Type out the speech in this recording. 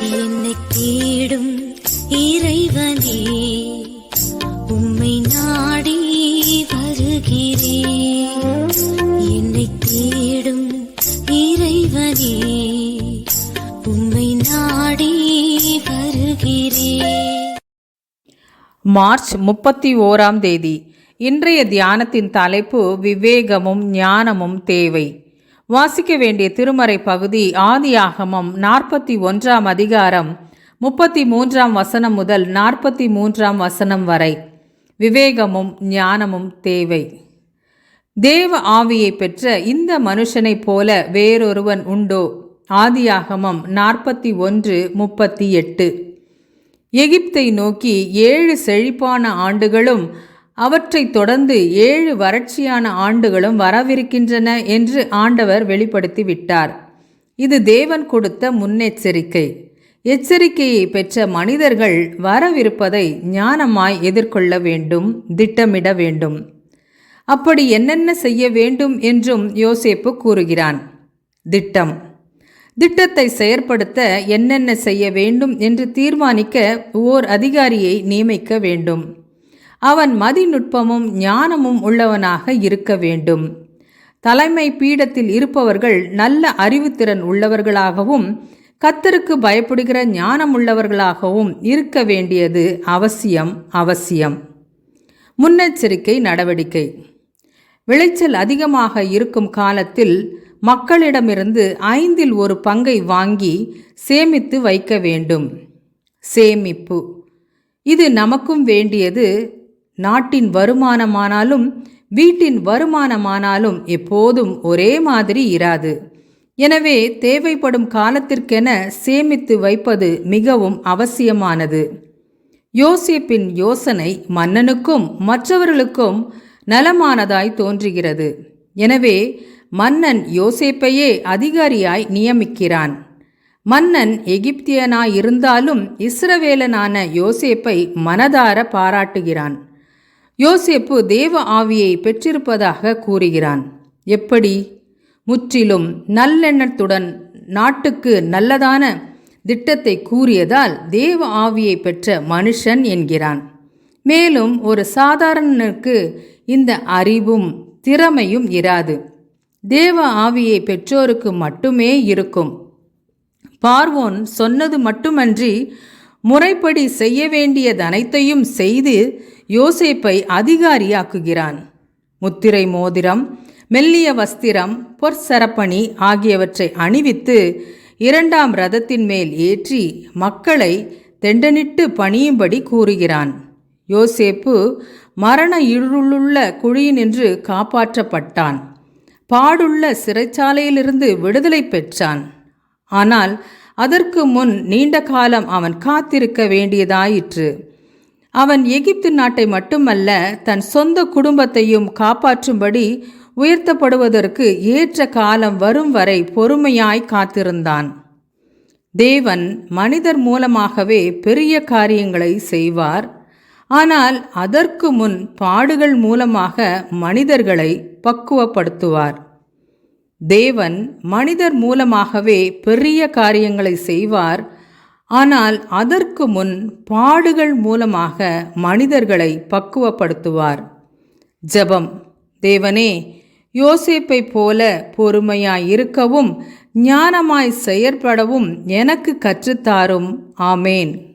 என்னை தேடும் இறைவனே உம்மை நாடி வருகிறேன் என்னை தேடும் இறைவனே உம்மை நாடி வருகிறேன் மார்ச் முப்பத்தி ஓராம் தேதி. இன்றைய தியானத்தின் தலைப்பு விவேகமும் ஞானமும் தேவை. வாசிக்க வேண்டிய திருமறை பகுதி ஆதியாகமம் நாற்பத்தி ஒன்றாம் அதிகாரம் முப்பத்தி மூன்றாம் வசனம் முதல் நாற்பத்தி மூன்றாம் வசனம் வரை. விவேகமும் ஞானமும் தேவை. தேவ ஆவியை பெற்ற இந்த மனுஷனைப் போல வேறொருவன் உண்டோ? ஆதியாகமம் நாற்பத்தி ஒன்று முப்பத்தி எட்டு. எகிப்தை நோக்கி ஏழு செழிப்பான ஆண்டுகளும் அவற்றைத் தொடர்ந்து ஏழு வறட்சியான ஆண்டுகளும் வரவிருக்கின்றன என்று ஆண்டவர் வெளிப்படுத்திவிட்டார் இது தேவன் கொடுத்த முன்னெச்சரிக்கை. எச்சரிக்கையை பெற்ற மனிதர்கள் வரவிருப்பதை ஞானமாய் எதிர்கொள்ள வேண்டும் திட்டமிட வேண்டும். அப்படி என்னென்ன செய்ய வேண்டும் என்றும் யோசேப்பு கூறுகிறான். திட்டம். திட்டத்தை செயற்படுத்த என்னென்ன செய்ய வேண்டும் என்று தீர்மானிக்க ஓர் அதிகாரியை நியமிக்க வேண்டும். அவன் மதிநுட்பமும் ஞானமும் உள்ளவனாக இருக்க வேண்டும். தலைமை பீடத்தில் இருப்பவர்கள் நல்ல அறிவுத்திறன் உள்ளவர்களாகவும் கத்தருக்கு பயப்படுகிற ஞானம் உள்ளவர்களாகவும் இருக்க வேண்டியது அவசியம் அவசியம். முன்னெச்சரிக்கை நடவடிக்கை. விளைச்சல் அதிகமாக இருக்கும் காலத்தில் மக்களிடமிருந்து ஐந்தில் ஒரு பங்கை வாங்கி சேமித்து வைக்க வேண்டும். சேமிப்பு. இது நமக்கும் வேண்டியது நாட்டின் வருமானமானாலும் வீட்டின் வருமானமானாலும் எப்போதும் ஒரே மாதிரி இராது. எனவே தேவைப்படும் காலத்திற்கென சேமித்து வைப்பது மிகவும் அவசியமானது. யோசேப்பின் யோசனை மன்னனுக்கும் மற்றவர்களுக்கும் நலமானதாய் தோன்றுகிறது. எனவே மன்னன் யோசேப்பையே அதிகாரியாய் நியமிக்கிறான். மன்னன் எகிப்தியனாயிருந்தாலும் இஸ்ரவேலனான யோசேப்பை மனதார பாராட்டுகிறான். யோசேப்பு தேவ ஆவியை பெற்றிருப்பதாக கூறுகிறான். எப்படி? முற்றிலும் நல்லெண்ணத்துடன் நாட்டுக்கு நல்லதான திட்டத்தை கூறியதால் தேவ ஆவியை பெற்ற மனுஷன் என்கிறான். மேலும் ஒரு சாதாரணனுக்கு இந்த அறிவும் திறமையும் இராது. தேவ ஆவியை பெற்றோருக்கு மட்டுமே இருக்கும். பார்வோன் சொன்னது மட்டுமன்றி முறைப்படி செய்ய வேண்டியதனைத்தையும் செய்து யோசேப்பை அதிகாரியாக்குகிறான். முத்திரை மோதிரம் மெல்லிய வஸ்திரம் பொற்சரப்பணி ஆகியவற்றை அணிவித்து இரண்டாம் ரதத்தின் மேல் ஏற்றி மக்களை தெண்டனிட்டு பணியும்படி கூறுகிறான். யோசேப்பு மரண இருளுள்ள குழியினின்று காப்பாற்றப்பட்டான். பாடுள்ள சிறைச்சாலையிலிருந்து விடுதலை பெற்றான். ஆனால் அதற்கு முன் நீண்ட காலம் அவன் காத்திருக்க வேண்டியதாயிற்று. அவன் எகிப்து நாட்டை மட்டுமல்ல தன் சொந்த குடும்பத்தையும் காப்பாற்றும்படி உயர்த்தப்படுவதற்கு ஏற்ற காலம் வரும் வரை பொறுமையாய் காத்திருந்தான். தேவன் மனிதர் மூலமாகவே பெரிய காரியங்களை செய்வார். ஆனால் அதற்கு முன் பாடுகள் மூலமாக மனிதர்களை பக்குவப்படுத்துவார். தேவன் மனிதர் மூலமாகவே பெரிய காரியங்களை செய்வார். ஆனால் அதற்கு முன் பாடுகள் மூலமாக மனிதர்களை பக்குவப்படுத்துவார். ஜெபம். தேவனே யோசேப்பை போல பொறுமையாய் இருக்கவும் ஞானமாய் செயற்படவும் எனக்கு கற்றுத்தாரும். ஆமேன்.